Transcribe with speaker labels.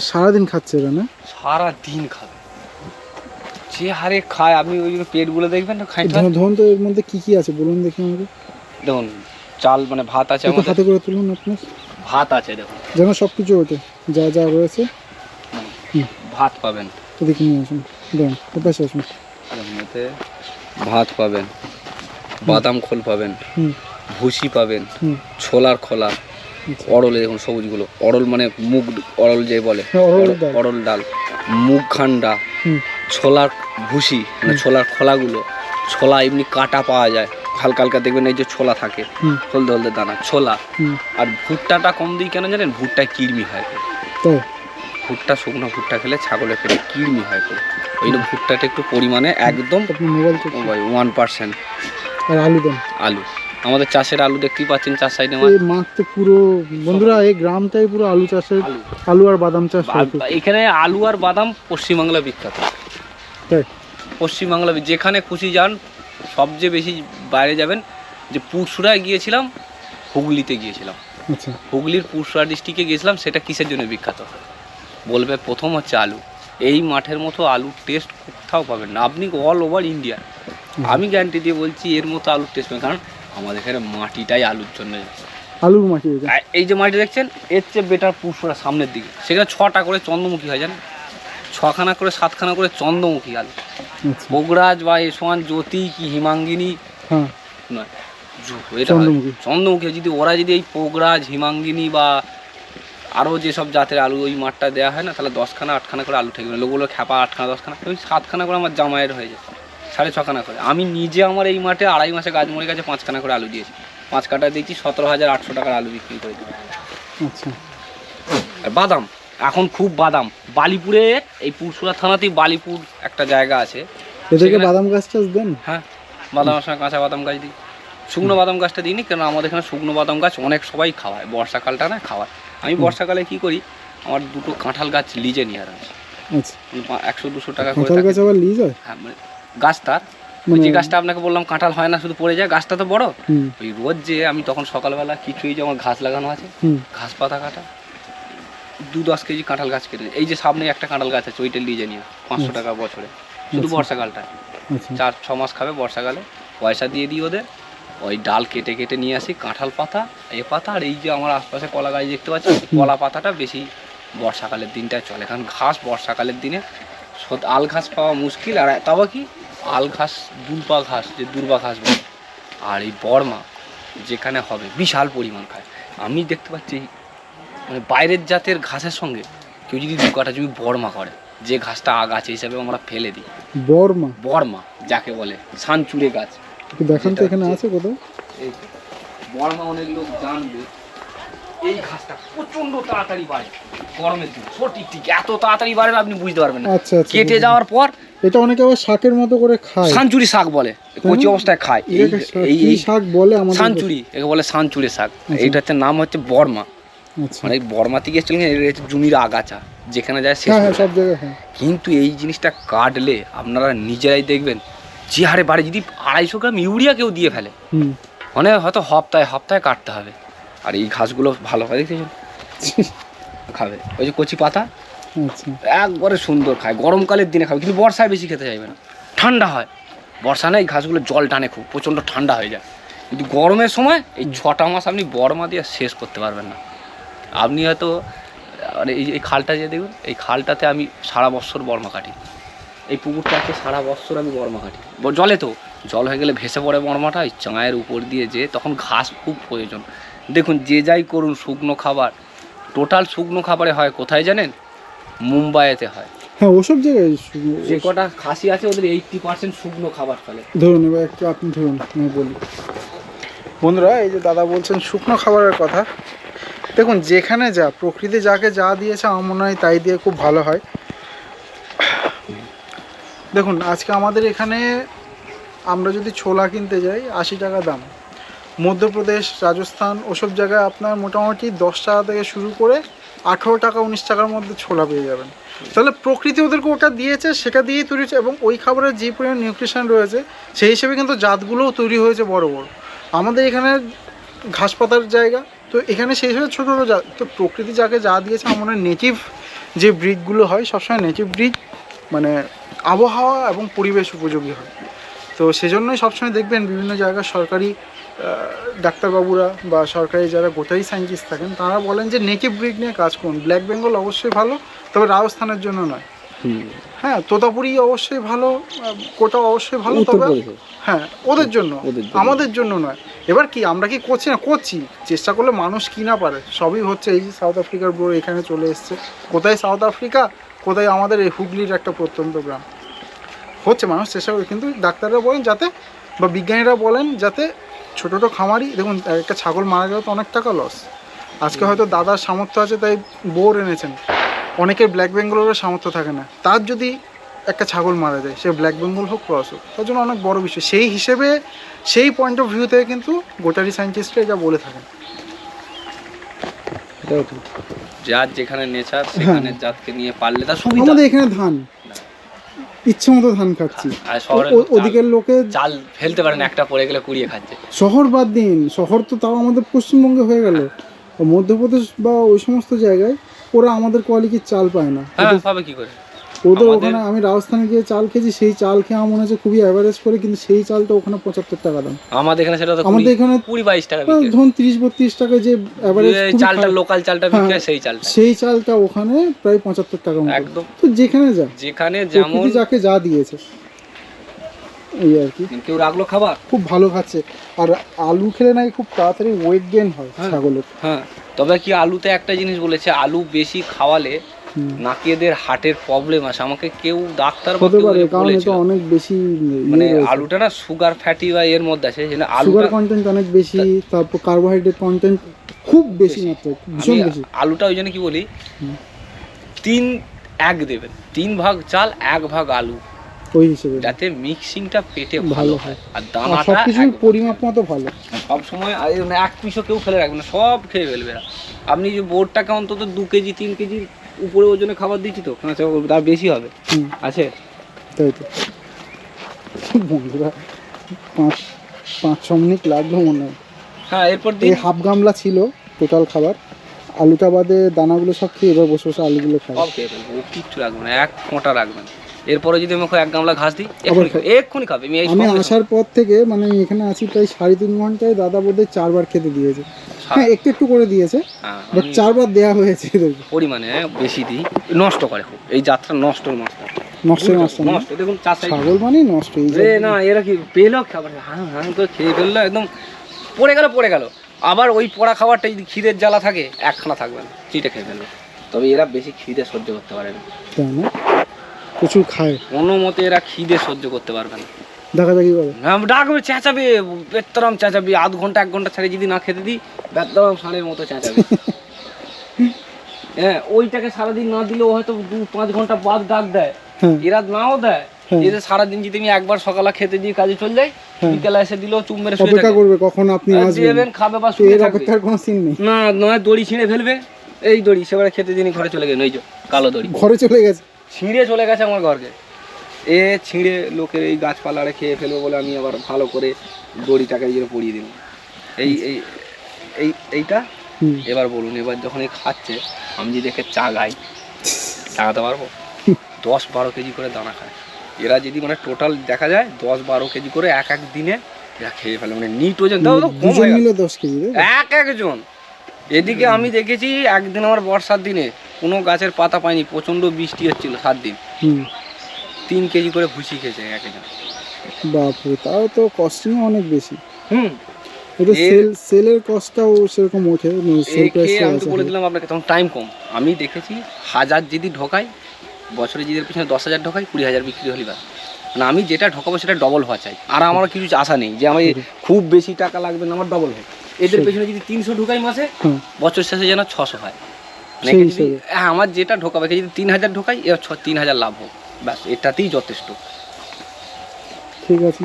Speaker 1: সারাদিন খাচ্ছে এরা না
Speaker 2: সারা দিন খাবে। যে হারে খায় আপনি ওই পেটগুলো দেখবেন না
Speaker 1: ধরুন তো এর মধ্যে কি কি আছে বলুন দেখি আমাকে।
Speaker 2: দেখুন চাল মানে ভাত আছে আমাদের।
Speaker 1: হাতে করে তুলুন আপনার
Speaker 2: ভাত আছে দেখুন।
Speaker 1: যেন সব কিছু ওঠে যা যা রয়েছে।
Speaker 2: ভাত পাবেন।
Speaker 1: ওদিকে নিয়ে আসুন। দেখুন ওপাশে আসুন।
Speaker 2: মধ্যে ভাত পাবেন বাদাম খোল পাবেন
Speaker 1: হুম।
Speaker 2: ভুসি পাবেন ছোলার খোলা। অড়লে দেখুন সবুজগুলো। অড়ল মানে মুগ অড়ল যে বলে।
Speaker 1: হ্যাঁ, অড়ল ডাল।
Speaker 2: মুগ খান্ডা। ছোলার ভুসি মানে ছোলার খোলাগুলো। ছোলা এমনি কাটা পাওয়া যায়। হালকা হালকা দেখবেন এই যে ছোলা থাকে। হলদে হলদে দানা ছোলা। আর ভুট্টাটা কম দিই কেন জানেন? ভুট্টায় কিরমি হয়। ভুট্টা শুকনো ভুট্টা খেলে ছাগলের পেটে কিরমি হয় করে ওই জন্য ভুট্টাটা একটু পরিমাণে একদম
Speaker 1: মোবাইল
Speaker 2: ওয়ান পার্সেন্ট
Speaker 1: আর আলু দেন।
Speaker 2: আলু। আমাদের চাষের আলু দেখতেই পাচ্ছেন চাষ সাইডে
Speaker 1: এই মাঠ তো পুরো বন্ধুরা এই গ্রামটাই পুরো আলু চাষের
Speaker 2: আলু।
Speaker 1: আলু আর বাদাম চাষ
Speaker 2: এখানে আলু আর বাদাম পশ্চিমবাংলা বিখ্যাত। পশ্চিমবাংলা যেখানে খুশি যান সবচেয়ে বেশি বাইরে যাবেন যে পুরসুরায় গিয়েছিলাম হুগলিতে গিয়েছিলাম।
Speaker 1: আচ্ছা।
Speaker 2: হুগলির পুরসুরা ডিস্ট্রিক্টে গিয়েছিলাম সেটা কিসের জন্য বিখ্যাত? বলবে প্রথম হচ্ছে আলু। এই মাঠের মতো আলুর টেস্ট কোথাও পাবেন না। আপনি অল ওভার ইন্ডিয়া আমি গ্যারান্টি দিয়ে বলছি এর মতো আলুর টেস্ট পাবেন। কারণ আমাদের এখানে মাটিটাই আলুর জন্য।
Speaker 1: আলুর মাটি
Speaker 2: এই যে মাটি দেখছেন এর চেয়ে বেটার পুরসুরা সামনের দিকে। সেখানে ছটা করে চন্দ্রমুখী হয় জানেন? ছখানা করে সাতখানা করে চন্দ্রমুখী আলু।
Speaker 1: আচ্ছা।
Speaker 2: বগুড়াজ বা এ সমান জ্যোতি কি হিমাঙ্গিনী?
Speaker 1: হ্যাঁ।
Speaker 2: নয়।
Speaker 1: চন্দ্রমুখী।
Speaker 2: চন্দ্রমুখী যদি ওরা যদি এই পোগরাজ হিমাঙ্গিনী বা আরও যেসব জাতের আলু ওই মাঠটা দেওয়া হয় না তাহলে দশখানা আটখানা করে আলু থাকবে লোকগুলো খ্যাপা আটখানা দশখানা ওই সাতখানা করে আমার জামাইয়ের হয়ে যায়। সাড়ে ছখানা করে। আমি নিজে আমার এই মাঠে আড়াই মাসে গাছ মরে গেছে পাঁচখানা করে আলু দিয়েছি। পাঁচ কাটা দিয়েছি সতেরো হাজার আটশো টাকার আলু বিক্রি করে
Speaker 1: আচ্ছা।
Speaker 2: আর বাদাম এখন খুব বাদাম। বালিপুরে এই পুরসুরা থানাতেই বালিপুর একটা জায়গা আছে।
Speaker 1: এদেরকে বাদাম গাছ টাছ দেন?
Speaker 2: হ্যাঁ বাদামের সঙ্গে কাঁচা বাদাম গাছ দিই। শুকনো বাদাম গাছটা দিইনি কেন আমাদের এখানে শুকনো বাদাম গাছ অনেক সবাই খাওয়ায়। বর্ষাকালটা না খাওয়ায়। আমি বর্ষাকালে কি করি আমার দুটো কাঁঠাল গাছ লিজে নিয়ে আর
Speaker 1: আচ্ছা।
Speaker 2: একশো দুশো টাকা করে
Speaker 1: লিজ হয়?
Speaker 2: হ্যাঁ মানে গাছ তার ওই
Speaker 1: মানে
Speaker 2: যে গাছটা আপনাকে বললাম কাঁঠাল হয় না শুধু পড়ে যায় গাছটা তো বড়। ওই রোজ যে আমি তখন সকালবেলা কিছুই যে আমার ঘাস লাগানো আছে ঘাস পাতা কাটা দু দশ কেজি কাঁঠাল গাছ কেটে এই যে সামনে একটা কাঁঠাল গাছ আছে ওইটা লিজে নিয়ে পাঁচশো টাকা বছরে। শুধু বর্ষাকালটা।
Speaker 1: আচ্ছা।
Speaker 2: চার ছ মাস খাবে বর্ষাকালে। পয়সা দিয়ে দিই ওদের। ওই ডাল কেটে কেটে নিয়ে আসি কাঁঠাল পাতা এ পাতা আর এই যে আমার আশপাশে কলা গাছ দেখতে পাচ্ছি কলা পাতাটা বেশি বর্ষাকালের দিনটায় চলে। কারণ ঘাস বর্ষাকালের দিনে আল ঘাস পাওয়া মুশকিল আর তাও কি আল ঘাস দুর্বা ঘাস যে দুর্বা ঘাস বলে আর এই বর্মা যেখানে হবে বিশাল পরিমাণ খায়। আমি দেখতে পাচ্ছি মানে বাইরের জাতের ঘাসের সঙ্গে কেউ যদি দু কাঠা জমি বর্মা করে যে ঘাসটা আগাছে হিসাবে আমরা ফেলে দিই।
Speaker 1: বর্মা?
Speaker 2: বর্মা যাকে বলে সানচুরে গাছ।
Speaker 1: দেখান তো এখানে আছে কোথাও?
Speaker 2: বর্মা অনেক লোক জানবে এই ঘাসটা প্রচণ্ড তাড়াতাড়ি বাড়ে গরমের দিনে। সঠিক ঠিক। এত তাড়াতাড়ি বাড়ে আপনি বুঝতে পারবেন না।
Speaker 1: আচ্ছা আচ্ছা
Speaker 2: কেটে যাওয়ার পর
Speaker 1: এটা অনেকে আবার শাকের মতো করে খায়।
Speaker 2: সানচুরি শাক বলে কচি অবস্থায় খায়। এই এই
Speaker 1: শাক বলে আমাদের
Speaker 2: সানচুরি একে বলে সানচুরি শাক।
Speaker 1: আচ্ছা।
Speaker 2: এইটা হচ্ছে নাম হচ্ছে বর্মা। মানে বর্মা থেকে এসেছিলেন হচ্ছে জমির আগাছা যেখানে যায় শেষ
Speaker 1: হ্যাঁ হ্যাঁ
Speaker 2: হয়ে।
Speaker 1: সব জায়গায় হ্যাঁ।
Speaker 2: কিন্তু এই জিনিসটা কাটলে আপনারা নিজেরাই দেখবেন যে হারে বাড়ে। যদি আড়াইশো গ্রাম ইউরিয়া কেউ দিয়ে ফেলে মানে হয়তো হপ্তাহে হপ্তাহে কাটতে হবে। আর এই ঘাসগুলো ভালো হয় দেখতেছেন খাবে। ওই যে কচি পাতা
Speaker 1: আচ্ছা।
Speaker 2: একবারে সুন্দর খায়। গরমকালের দিনে খাবে কিন্তু বর্ষায় বেশি খেতে চাইবে না। ঠান্ডা হয়। বর্ষা না এই ঘাসগুলো জল টানে খুব প্রচণ্ড ঠান্ডা হয়ে যায়। কিন্তু গরমের সময় এই ছটা মাস আপনি বর্মা দিয়ে শেষ করতে পারবেন না। আপনি হয়তো আর এই এই খালটা যে দেখুন এই খালটাতে আমি সারা বছর বর্মা কাটি। এই পুকুরটাতে সারা বছর আমি বর্মা কাটি। জলে তো। জল হয়ে গেলে ভেসে পড়ে বর্মাটা এই চাঁয়ের উপর দিয়ে যে তখন ঘাস খুব প্রয়োজন। দেখুন যে যাই করুন শুকনো খাবার। টোটাল শুকনো খাবারে হয় কোথায় জানেন? মুম্বাইতে হয়।
Speaker 1: হ্যাঁ ওসব জায়গায়
Speaker 2: যে কটা খাসি আছে ওদের এইটটি পার্সেন্ট শুকনো খাবার ফেলে।
Speaker 1: ধরুন এবার একটু আপনি ধরুন আমি বলি। বন্ধুরা এই যে দাদা বলছেন শুকনো খাবারের কথা। দেখুন যেখানে যা প্রকৃতি যাকে যা দিয়েছে আমার মনে হয় তাই দিয়ে খুব ভালো হয়। দেখুন আজকে আমাদের এখানে আমরা যদি ছোলা কিনতে যাই আশি টাকা দাম। মধ্যপ্রদেশ, রাজস্থান, ওসব জায়গায় আপনার মোটামুটি দশ টাকা থেকে শুরু করে আঠেরো টাকা, উনিশ টাকার মধ্যে ছোলা পেয়ে যাবেন। তাহলে প্রকৃতি ওদেরকে ওটা দিয়েছে, সেটা দিয়েই তৈরি হয়েছে এবং ওই খাবারের যে পরিমাণ নিউট্রিশন রয়েছে, সেই হিসেবে কিন্তু জাতগুলোও তৈরি হয়েছে বড় বড়। আমাদের এখানে ঘাস পাতার জায়গা, তো এখানে সেই হিসেবে ছোটো ছোটো জাত। তো প্রকৃতি যাকে যা দিয়েছে মনে নেটিভ যে ব্রিডগুলো হয়, সবসময় নেটিভ ব্রিড মানে আবহাওয়া এবং পরিবেশ উপযোগী হয়। তো সেজন্যই সবসময় দেখবেন বিভিন্ন জায়গায় সরকারি ডাক্তারবাবুরা বা সরকারি যারা গোটারি সায়েন্টিস্ট থাকেন তারা বলেন যে নেটিভ ব্রিড নিয়ে কাজ করুন। ব্ল্যাক বেঙ্গল অবশ্যই ভালো তবে রাজস্থানের জন্য নয়। হ্যাঁ তোতাপুরি অবশ্যই ভালো কোটা অবশ্যই ভালো তবে হ্যাঁ ওদের জন্য
Speaker 2: ওদের জন্য।
Speaker 1: আমাদের জন্য নয়। এবার কি আমরা কি করছি না? করছি। চেষ্টা করলে মানুষ কি না পারে? সবই হচ্ছে এই যে সাউথ আফ্রিকার ব্রো এখানে চলে এসছে। কোথায় সাউথ আফ্রিকা কোথায় আমাদের এই হুগলির একটা প্রত্যন্ত গ্রাম? হচ্ছে মানুষ চেষ্টা করে কিন্তু ডাক্তাররা বলেন যাতে বা বিজ্ঞানীরা বলেন যাতে ছোটো ছোটো খামারি দেখুন একটা ছাগল মারা গেলে তো অনেক টাকা লস আজকে হয়তো দাদার সামর্থ্য আছে তাই বোর এনেছেন। অনেকের ব্ল্যাক বেঙ্গলেরও সামর্থ্য থাকে না। তার যদি একটা ছাগল মারা যায় সে ব্ল্যাক বেঙ্গল হোক ক্রস হোক তার জন্য অনেক বড় বিষয়। সেই হিসেবে সেই পয়েন্ট অফ ভিউ থেকে কিন্তু গোটারি সায়েন্টিস্টরা এটা বলে থাকেন।
Speaker 2: যার যেখানে নেচার সেখানে জাতকে নিয়ে পারলে তার সুবিধা।
Speaker 1: আমাদের এখানে ধান। ইচ্ছে মতো ধান খাচ্ছি। ও- ওদিকের লোকে
Speaker 2: চাল ফেলতে পারেন একটা পড়ে গেলে কুড়িয়ে খাচ্ছে।
Speaker 1: শহর বাদ দিন শহর তো তাও আমাদের পশ্চিমবঙ্গে হয়ে গেল। মধ্যপ্রদেশ বা ওই সমস্ত জায়গায় ওরা আমাদের কোয়ালিটির চাল পায় না।
Speaker 2: হ্যাঁ পাবে কি করে?
Speaker 1: ওদের ওখানে আমি রাজস্থানে গিয়ে চাল খেয়েছি সেই চাল খেয়ে আমার মনে হচ্ছে খুবই অ্যাভারেজ করে কিন্তু সেই চালটা ওখানে পঁচাত্তর টাকা দাম।
Speaker 2: আমাদের এখানে সেটা তো
Speaker 1: আমাদের এখানে
Speaker 2: কুড়ি বাইশ টাকা
Speaker 1: ধরুন তিরিশ বত্রিশ টাকা যে অ্যাভারেজ
Speaker 2: চালটা লোকাল চালটা বিক্রি সেই চালটা
Speaker 1: সেই চালটা ওখানে প্রায় পঁচাত্তর টাকা
Speaker 2: একদম।
Speaker 1: তো যেখানে যা
Speaker 2: যেখানে যেমন
Speaker 1: যাকে যা দিয়েছে। এই আর কি।
Speaker 2: কেউ রাখল খাবার?
Speaker 1: খুব ভালো খাচ্ছে। আর আলু খেলে নাকি খুব তাড়াতাড়ি ওয়েট গেন হয়
Speaker 2: হ্যাঁ।
Speaker 1: ছাগলের।
Speaker 2: হ্যাঁ। তবে কি আলুতে একটা জিনিস বলেছে আলু বেশি খাওয়ালে
Speaker 1: হুম।
Speaker 2: নাকিদের হার্টের প্রবলেম আছে আমাকে কেউ ডাক্তার
Speaker 1: হতে পারে কারণ এটা অনেক বেশি
Speaker 2: মানে আলুটা না সুগার ফ্যাটি বা এর মধ্যে আছে যেন
Speaker 1: সুগার কন্টেন্ট অনেক বেশি তারপর কার্বোহাইড্রেট কন্টেন্ট খুব বেশি মাত্রায় ভীষণ বেশি।
Speaker 2: আলুটা ওই জন্য কি বলি তিন এক দেবেন তিন ভাগ চাল এক ভাগ আলু।
Speaker 1: ওই হিসেবে।
Speaker 2: যাতে মিক্সিংটা পেটে
Speaker 1: ভালো হয়।
Speaker 2: আর
Speaker 1: আর
Speaker 2: দানাটা
Speaker 1: সব কিছু পরিমাপ মতো ভালো।
Speaker 2: সব সময় এক পিসও কেউ ফেলে রাখবে না সব খেয়ে ফেলবে আপনি যে বোর্ডটাকে অন্তত দু কেজি তিন কেজির উপরে ওজনে খাবার দিচ্ছি তো তার বেশি হবে। আছে?
Speaker 1: তাই তো। বন্ধুরা পাঁচ পাঁচ ছ মিনিট লাগল মনে হয়।
Speaker 2: হ্যাঁ এরপর
Speaker 1: এই
Speaker 2: দিন
Speaker 1: হাফ গামলা ছিল টোটাল খাবার। আলুটা বাদে দানাগুলো সব খেয়ে এবার বসে বসে আলুগুলো খাই।
Speaker 2: ও কিচ্ছু রাখবে না এক ফোঁটা রাখবেন এরপরে যদি আমাকে এক গামলা ঘাস দিই এক্ষুনি খাবে আমি
Speaker 1: আসার পর থেকে মানে এখানে আছি প্রায় সাড়ে তিন ঘন্টায় দাদা বোধহয় চারবার খেতে দিয়েছে। হ্যাঁ একটু একটু করে দিয়েছে
Speaker 2: হ্যাঁ,
Speaker 1: বাট চারবার দেওয়া হয়েছে
Speaker 2: পরিমাণে বেশি দিই নষ্ট করে খুব। এই যাত্রা নষ্ট মাছটা
Speaker 1: নষ্ট নষ্ট
Speaker 2: নষ্ট দেখুন
Speaker 1: ছাগল মানেই নষ্ট
Speaker 2: রে না এরা কি পেল খাবার? হ্যাঁ হ্যাঁ করে খেয়ে ফেলল একদম পড়ে গেল পড়ে গেল। আবার ওই পোড়া খাবারটা যদি খিদের জ্বালা থাকে একখানা থাকবে না চিটে খেয়ে ফেলবে। তবে এরা বেশি খিদে সহ্য করতে পারে না।
Speaker 1: তাই না প্রচুর খায়।
Speaker 2: কোনো মতে এরা খিদে সহ্য করতে পারবে না।
Speaker 1: দেখা করে।
Speaker 2: ডাকবে চেঁচাবে বেতরাম চেঁচাবে আধ ঘণ্টা এক ঘণ্টা ছাড়ে যদি না খেতে দিই বেতরাম ষাঁড়ের মতো চেঁচাবে। হ্যাঁ ওইটাকে সারাদিন না দিলেও হয়তো দু পাঁচ ঘণ্টা বাদ ডাক দেয়। এরা নাও দেয়। এদের সারাদিন যদি আমি একবার সকালে খেতে দিয়ে কাজে চলে যাই
Speaker 1: হ্যাঁ।
Speaker 2: বিকেলে এসে দিলেও চুম মেরে শুয়ে
Speaker 1: অপেক্ষা করবে কখন আপনি আসবেন?
Speaker 2: খাবে বা শুয়ে থাকবে।
Speaker 1: অপেক্ষার কোনো সিন নেই।
Speaker 2: না নয় দড়ি ছিঁড়ে ফেলবে। এই দড়ি সেবারে খেতে দিনই ঘরে চলে গেল এই যে কালো দড়ি।
Speaker 1: ঘরে চলে গেছে?
Speaker 2: ছিঁড়ে চলে গেছে আমার ঘরকে। এ ছিঁড়ে লোকের এই গাছপালারে খেয়ে ফেলব বলে আমি আবার ভালো করে দড়িটাকে এই জন্য পরিয়ে দিলাম এই এই এই এইটা? এবার বলুন এবার যখন এই খাচ্ছে আমি যদি একে চা গাই চাগাতে পারব? দশ বারো কেজি করে দানা খায়। এরা যদি মানে টোটাল দেখা যায় দশ বারো কেজি করে এক এক দিনে এরা খেয়ে ফেলে। মানে নিট ওজন তাও তো কম হয়ে গেল।
Speaker 1: দশ কেজি
Speaker 2: এক একজন। এদিকে আমি দেখেছি একদিন আমার বর্ষার দিনে কোনো গাছের পাতা পাইনি প্রচণ্ড বৃষ্টি হচ্ছিল সাত দিন।
Speaker 1: হুম।
Speaker 2: তিন কেজি করে ভুসি খেয়েছে এক একজন
Speaker 1: বাপরে তাও তো কস্টিং অনেক বেশি।
Speaker 2: হুম।
Speaker 1: এটা সেল সেলের কস্টটাও সেরকম ওঠে সেল প্রাইস
Speaker 2: আমি তো বলে দিলাম আপনাকে তখন টাইম কম। আমি দেখেছি হাজার যদি ঢোকাই বছরে যদি পিছনে দশ হাজার ঢোকাই কুড়ি হাজার বিক্রি হলে ব্যাস মানে আমি যেটা ঢোকাবো সেটা ডবল হওয়া চাই। আর আমার কিছু আশা নেই যে আমি খুব বেশি টাকা লাগবে না আমার ডবল হয়। এদের। পেছনে যদি তিনশো ঢোকাই মাসে বছর শেষে যেন ছশো হয়। মানে। হ্যাঁ আমার যেটা ঢোকাবে যদি তিন হাজার ঢোকাই এবার ছ তিন হাজার লাভ হোক। ব্যাস এটাতেই যথেষ্ট।
Speaker 1: ঠিক আছে।